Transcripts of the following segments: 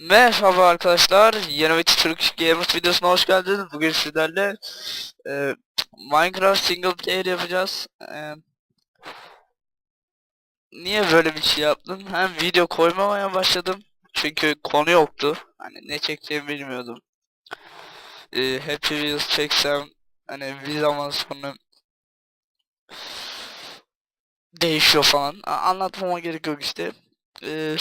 Merhaba arkadaşlar, yeni bir Türk Gamers videosuna hoş geldiniz. Bugün sizlerle e, Minecraft single player yapacağız. E, niye böyle bir şey yaptım? Hem video koymamaya başladım. Çünkü konu yoktu. Hani ne çekeceğimi bilmiyordum. E, Happy Wheels çeksem hani bir zaman sonra değişiyor falan. A- anlatmama gerek yok işte. E,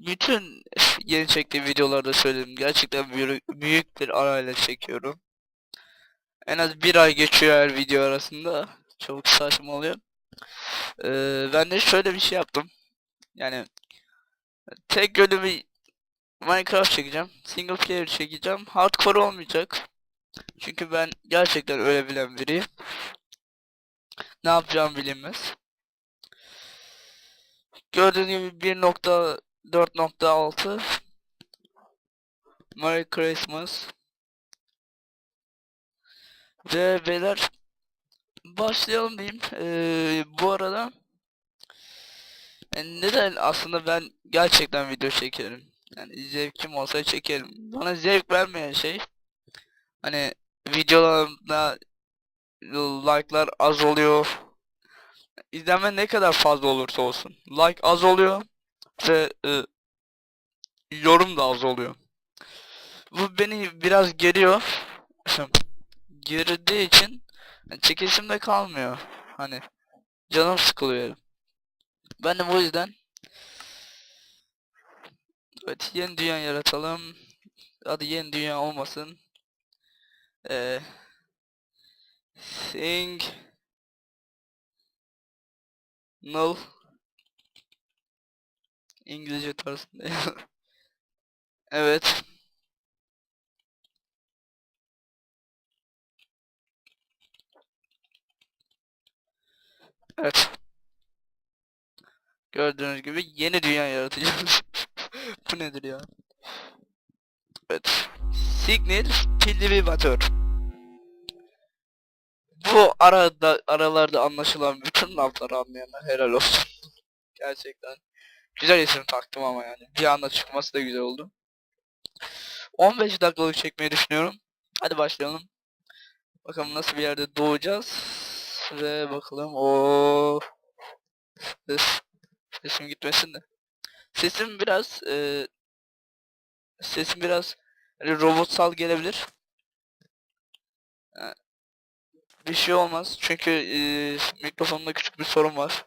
bütün yeni çektiğim videolarda söyledim. Gerçekten büyük, bir arayla çekiyorum. En az bir ay geçiyor her video arasında. Çok saçma oluyor. Ee, ben de şöyle bir şey yaptım. Yani tek bir Minecraft çekeceğim. Single player çekeceğim. Hardcore olmayacak. Çünkü ben gerçekten öyle bilen biriyim. Ne yapacağım bilinmez. Gördüğünüz gibi 1.4.6 Merry Christmas Ve beyler başlayalım diyeyim. Ee, bu arada yani neden aslında ben gerçekten video çekerim. Yani zevkim olsa çekerim. Bana zevk vermeyen şey hani videolarımda like'lar az oluyor. İzlenme ne kadar fazla olursa olsun. Like az oluyor ve e, yorum da az oluyor. Bu beni biraz geriyor. Gerdiği için çekesim de kalmıyor. Hani canım sıkılıyor. Ben de bu yüzden Evet yeni dünya yaratalım. Hadi yeni dünya olmasın. Ee, sing null İngilizce tarzında. evet. Evet. Gördüğünüz gibi yeni dünya yaratacağız. Bu nedir ya? Evet. Signal pilli. Bu arada aralarda anlaşılan bütün lafları anlayanlar helal olsun. Gerçekten. Güzel isim taktım ama yani. Bir anda çıkması da güzel oldu. 15 dakikalık çekmeyi düşünüyorum. Hadi başlayalım. Bakalım nasıl bir yerde doğacağız. Ve bakalım o ses sesim gitmesin de. Sesim biraz e, sesim biraz hani robotsal gelebilir. Ha, bir şey olmaz çünkü e, mikrofonumda küçük bir sorun var.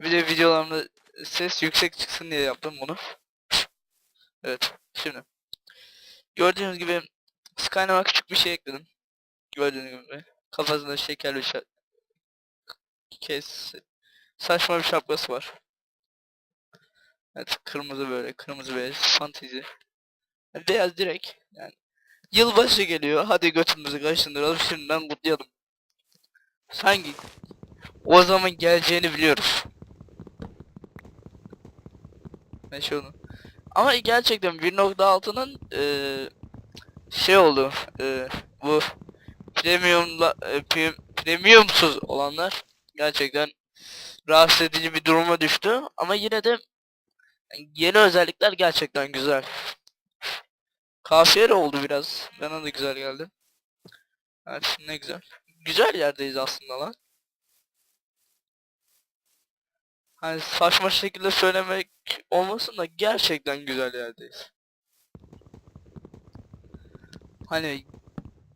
Bir de videolarımda ses yüksek çıksın diye yaptım bunu. Evet şimdi. Gördüğünüz gibi Skyrim'a küçük bir şey ekledim. Gördüğünüz gibi. Kafasında şekerli bir şa- kes saçma bir şapkası var. Evet kırmızı böyle kırmızı beyaz fantezi. Beyaz direkt yani. Yılbaşı geliyor hadi götümüzü kaşındıralım şimdiden kutlayalım. Sanki o zaman geleceğini biliyoruz. Ne şey onu. Ama gerçekten 1.6'nın eee şey oldu eee bu premiumla e, pre- premiumsuz olanlar gerçekten rahatsız edici bir duruma düştü ama yine de yeni özellikler gerçekten güzel. Kafiye oldu biraz. Bana da güzel geldi. Evet ne güzel. Güzel yerdeyiz aslında lan. Hani saçma şekilde söylemek olmasın da gerçekten güzel yerdeyiz. Hani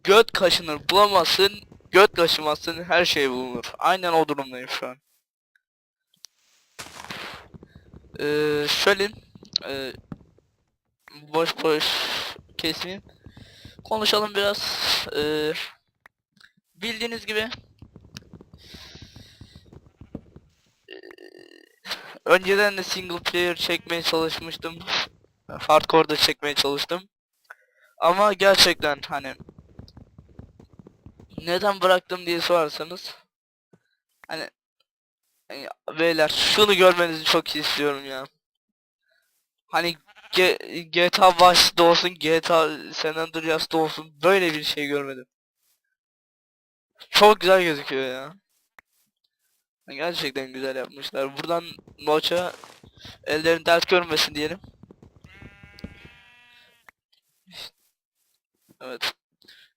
göt kaşınır bulamazsın, göt kaşımazsın her şey bulunur. Aynen o durumdayım şu an. Ee, şöyle e, boş boş kesmeyeyim. Konuşalım biraz. Ee, bildiğiniz gibi e, önceden de single player çekmeye çalışmıştım. Hardcore'da çekmeye çalıştım. Ama gerçekten hani neden bıraktım diye sorarsanız hani, hani beyler şunu görmenizi çok istiyorum ya. Hani G GTA Vice'da olsun, GTA San Andreas'ta olsun böyle bir şey görmedim. Çok güzel gözüküyor ya. Gerçekten güzel yapmışlar. Buradan Noç'a ellerini ters görmesin diyelim. Evet.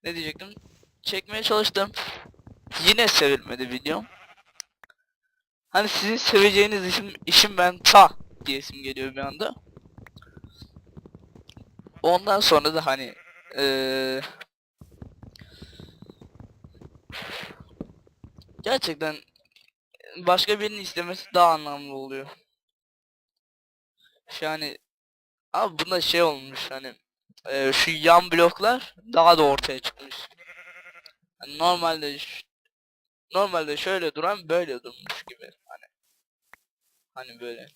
Ne diyecektim? Çekmeye çalıştım. Yine sevilmedi videom. Hani sizin seveceğiniz işim, işim ben ta diyesim geliyor bir anda. Ondan sonra da hani ee, gerçekten başka birinin istemesi daha anlamlı oluyor. Yani abi bunda şey olmuş hani eee, şu yan bloklar daha da ortaya çıkmış. Hani normalde normalde şöyle duran böyle durmuş gibi hani hani böyle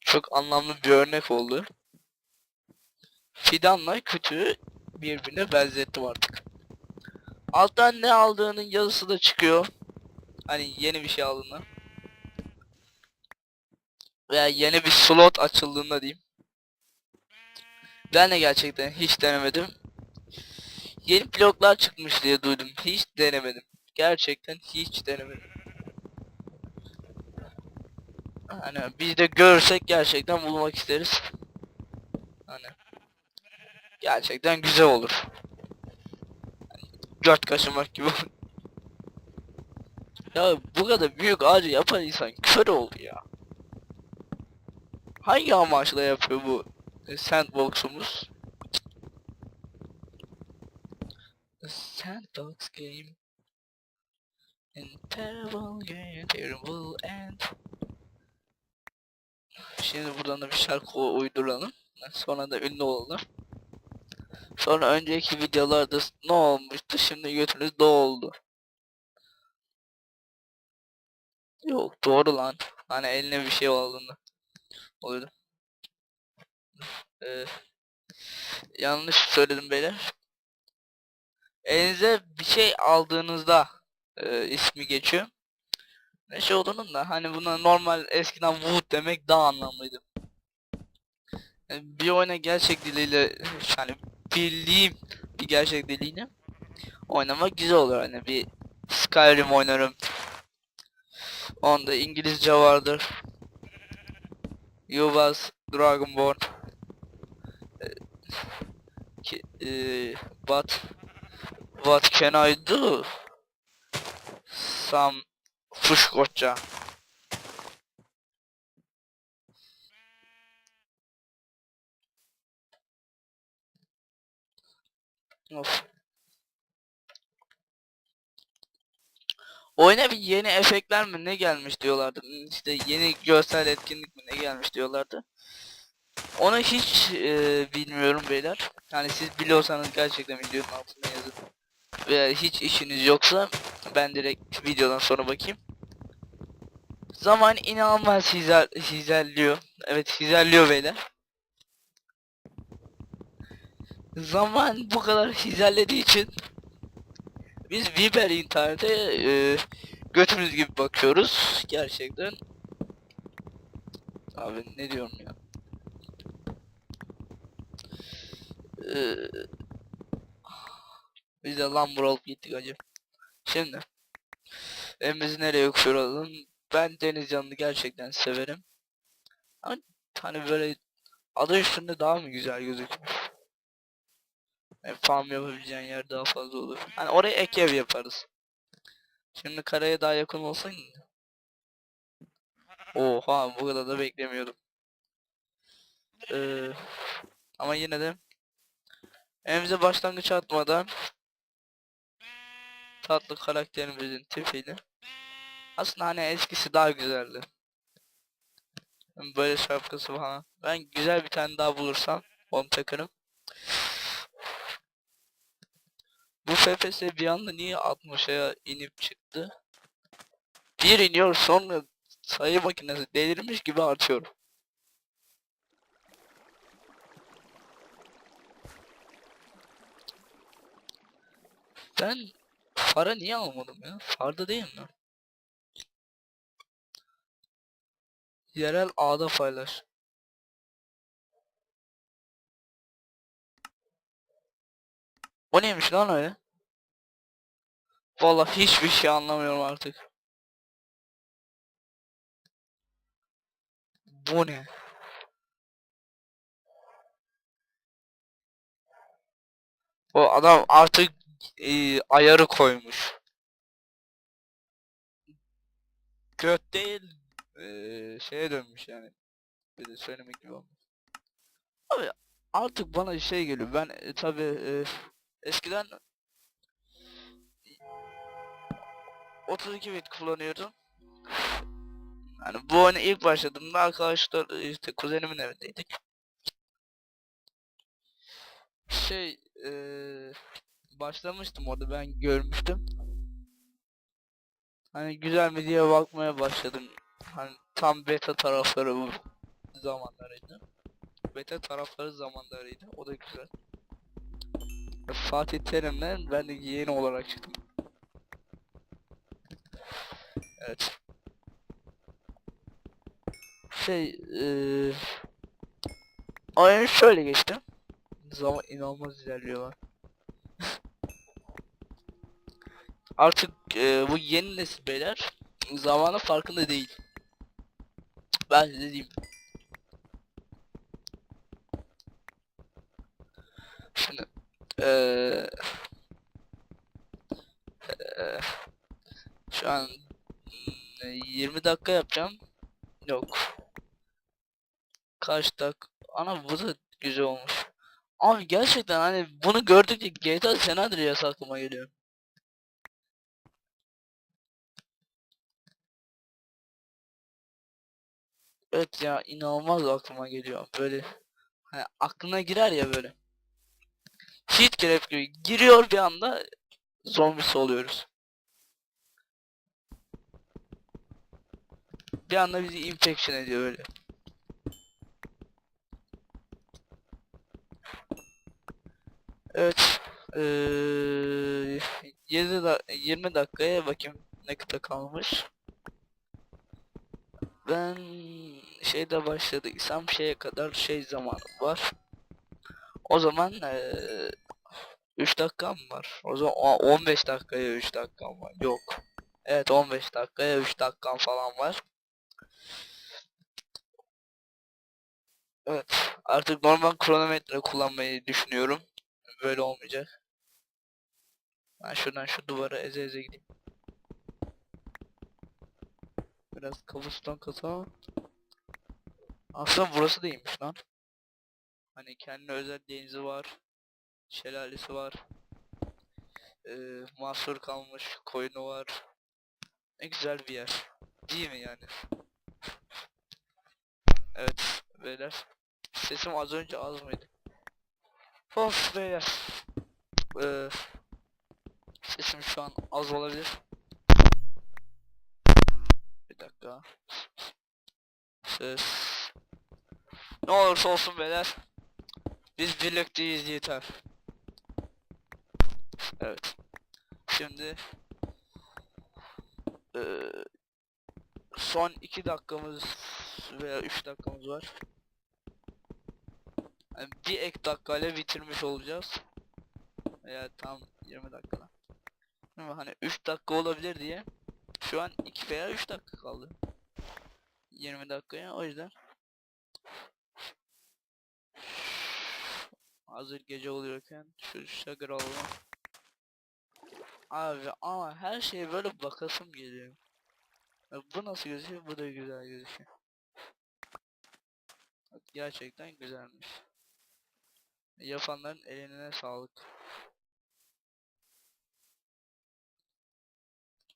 çok anlamlı bir örnek oldu. Fidanla kütüğü birbirine benzettim artık. Alttan ne aldığının yazısı da çıkıyor. Hani yeni bir şey aldığında. Veya yeni bir slot açıldığında diyeyim. Ben de gerçekten hiç denemedim. Yeni bloklar çıkmış diye duydum. Hiç denemedim. Gerçekten hiç denemedim. Hani biz de görsek gerçekten bulmak isteriz. Hani gerçekten güzel olur. Hani göt kaşımak gibi. Ya bu kadar büyük ağacı yapan insan kör oldu ya. Hangi amaçla yapıyor bu sandbox'umuz? Sandbox game in terrible game, terrible end. Şimdi buradan da bir şarkı uyduralım. Sonra da ünlü olalım. Sonra önceki videolarda ne olmuştu? Şimdi götünüz doldu. Yok doğru lan. Hani eline bir şey olduğunda oluyordu. Ee, yanlış söyledim beyler. Elinize bir şey aldığınızda e, ismi geçiyor. Ne şey olduğunun da hani buna normal eskiden wood demek daha anlamlıydı. Yani bir oyuna gerçek diliyle yani bildiğim bir gerçek diliyle oynamak güzel olur hani bir Skyrim oynarım. Onda İngilizce vardır. You was Dragonborn. Ee, ki, eee, but what can I do? Some Fuşkoça. Of. Oyuna bir yeni efektler mi ne gelmiş diyorlardı. İşte yeni görsel etkinlik mi ne gelmiş diyorlardı. Onu hiç e, bilmiyorum beyler. Yani siz biliyorsanız gerçekten videonun altına yazın. Veya hiç işiniz yoksa ben direkt videodan sonra bakayım. Zaman inanılmaz hizel, hizelliyor. Evet hizelliyor beyler. Zaman bu kadar hizellediği için biz Viber internete e, götümüz gibi bakıyoruz. Gerçekten. Abi ne diyorum ya. Ee, biz de lambur olup gittik acı. Şimdi evimizi nereye yokuşturalım? Ben deniz yanını gerçekten severim. Ama hani böyle adı üstünde daha mı güzel gözüküyor? Yani farm yapabileceğin yer daha fazla olur. Hani oraya ek ev yaparız. Şimdi karaya daha yakın olsan Oha bu kadar da beklemiyordum. Ee, ama yine de evimize başlangıç atmadan tatlı karakterimizin tipiyle aslında hani eskisi daha güzeldi. Böyle şapkası falan. Ben güzel bir tane daha bulursam onu takarım. Bu FPS bir anda niye 60'a inip çıktı? Bir iniyor sonra sayı makinesi delirmiş gibi artıyor. Ben fara niye almadım ya? Farda değil mi? Yerel ağda paylaş. O neymiş lan öyle? Vallahi hiçbir şey anlamıyorum artık. Bu ne? O adam artık e, ayarı koymuş. Göt değil e, şeye dönmüş yani. Bir de söylemek gibi olmuş. Abi artık bana şey geliyor. Ben e, tabi eskiden 32 bit kullanıyordum. Yani bu oyuna ilk başladığımda arkadaşlar işte kuzenimin evindeydik. Şey eee başlamıştım orada ben görmüştüm. Hani güzel mi diye bakmaya başladım. Hani tam beta tarafları bu zamanlarıydı. Beta tarafları zamanlarıydı. O da güzel. Fatih Terim'den ben de yeni olarak çıktım. Evet. Şey eee oyun şöyle geçti. Zaman inanılmaz ilerliyorlar. Artık eee, bu yeni nesil beyler zamanın farkında değil. Ben size diyeyim. Şimdi eee, şu an mm, 20 dakika yapacağım. Yok. Kaç dakika? Ana bu da güzel olmuş. Abi gerçekten hani bunu gördükçe GTA San Andreas geliyor. Evet ya inanılmaz aklıma geliyor böyle. Hani aklına girer ya böyle. Heat Grab gibi giriyor bir anda zombisi oluyoruz. Bir anda bizi infection ediyor öyle. Evet. Eee 7 da 20 dakikaya bakayım ne kadar kalmış. Ben şeyde başladıysam şeye kadar şey zamanı var. O zaman eee 3 dakikam var. O zaman o- 15 dakikaya 3 dakikam var. Yok. Evet 15 dakikaya 3 dakikam falan var. Evet. Artık normal kronometre kullanmayı düşünüyorum. Böyle olmayacak. Ben şuradan şu duvara eze eze gideyim. Biraz kabustan kasa. Aslında burası da iyiymiş lan. Hani kendine özel denizi var. Şelalesi var. Ee, mahsur kalmış koyunu var. Ne güzel bir yer. Değil mi yani? Evet beyler. Sesim az önce az mıydı? Of beyler. Ee, sesim şu an az olabilir. Bir dakika. Ses. Ne olursa olsun beyler. Biz birlikteyiz yeter. Evet. Şimdi eee, son 2 dakikamız veya 3 dakikamız var. Yani bir ek dakikayla bitirmiş olacağız. Veya tam 20 dakikada. Ama hani 3 dakika olabilir diye şu an 2 veya 3 dakika kaldı. 20 dakikaya o yüzden hazır gece oluyorken şu şagır alalım. Abi ama her şeye böyle bakasım geliyor. Bu nasıl gözüküyor? Bu da güzel gözüküyor. Gerçekten güzelmiş. Yapanların eline sağlık.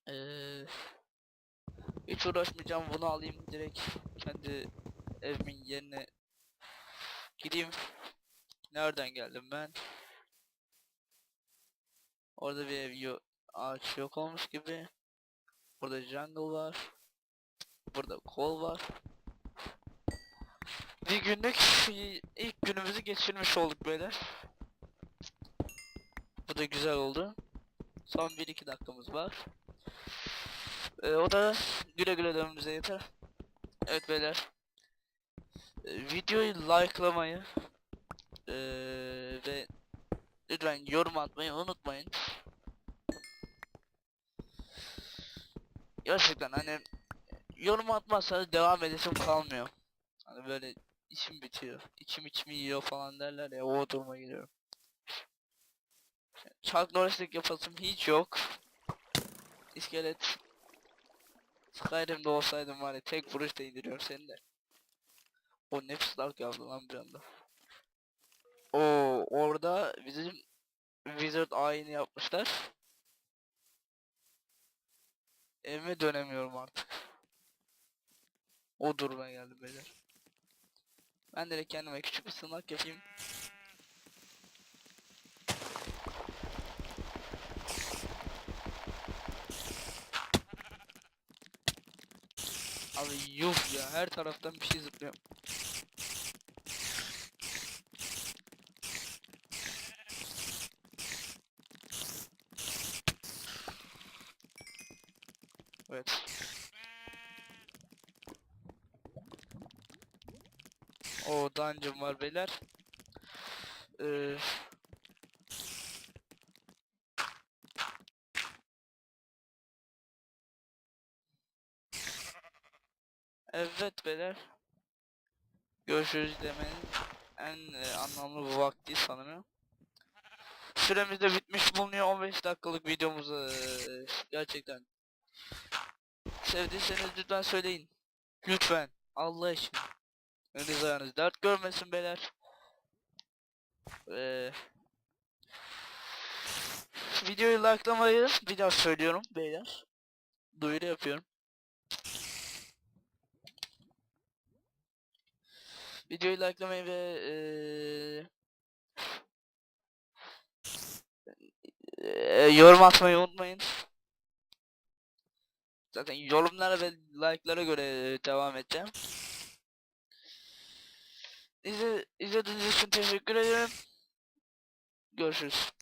Eee hiç uğraşmayacağım bunu alayım direkt kendi evimin yerine gideyim. Nereden geldim ben? Orada bir ev yok. Ağaç yok olmuş gibi. Burada jungle var. Burada kol var. Bir günlük i- ilk günümüzü geçirmiş olduk beyler. Bu da güzel oldu. Son 1-2 dakikamız var. Ee, o da güle güle dönmemize yeter. Evet beyler. Ee, videoyu likelamayı ve lütfen yorum atmayı unutmayın. Gerçekten hani yorum atmazsanız devam edesim kalmıyor. Hani böyle işim bitiyor. İçim içimi yiyor falan derler ya o duruma geliyorum. Chuck Norris'lik yapasım hiç yok. İskelet. Skyrim'de olsaydım var ya tek vuruşta indiriyorum seni de. O nefis dark yaptı lan bir anda. O orada bizim Wizard ayini yapmışlar. Evime dönemiyorum artık. O duruma geldi beyler. Ben de kendime küçük bir sığınak yapayım. Abi yuh ya her taraftan bir şey zıplıyor. Evet. Dungeon var beyler. Ee, evet beyler. Görüşürüz demenin en e, anlamlı vakti sanırım. Süremiz de bitmiş bulunuyor 15 dakikalık videomuzu e, gerçekten sevdiyseniz lütfen söyleyin. Lütfen Allah aşkına. Önünüz ayağınız dert görmesin beyler. Ee, videoyu likelamayı bir daha söylüyorum beyler. Duyuru yapıyorum. Videoyu likelamayı ve eee eee, yorum atmayı unutmayın. Zaten yorumlara ve like'lara göre eee, devam edeceğim. İzle, izlediğiniz için teşekkür ederim. Görüşürüz.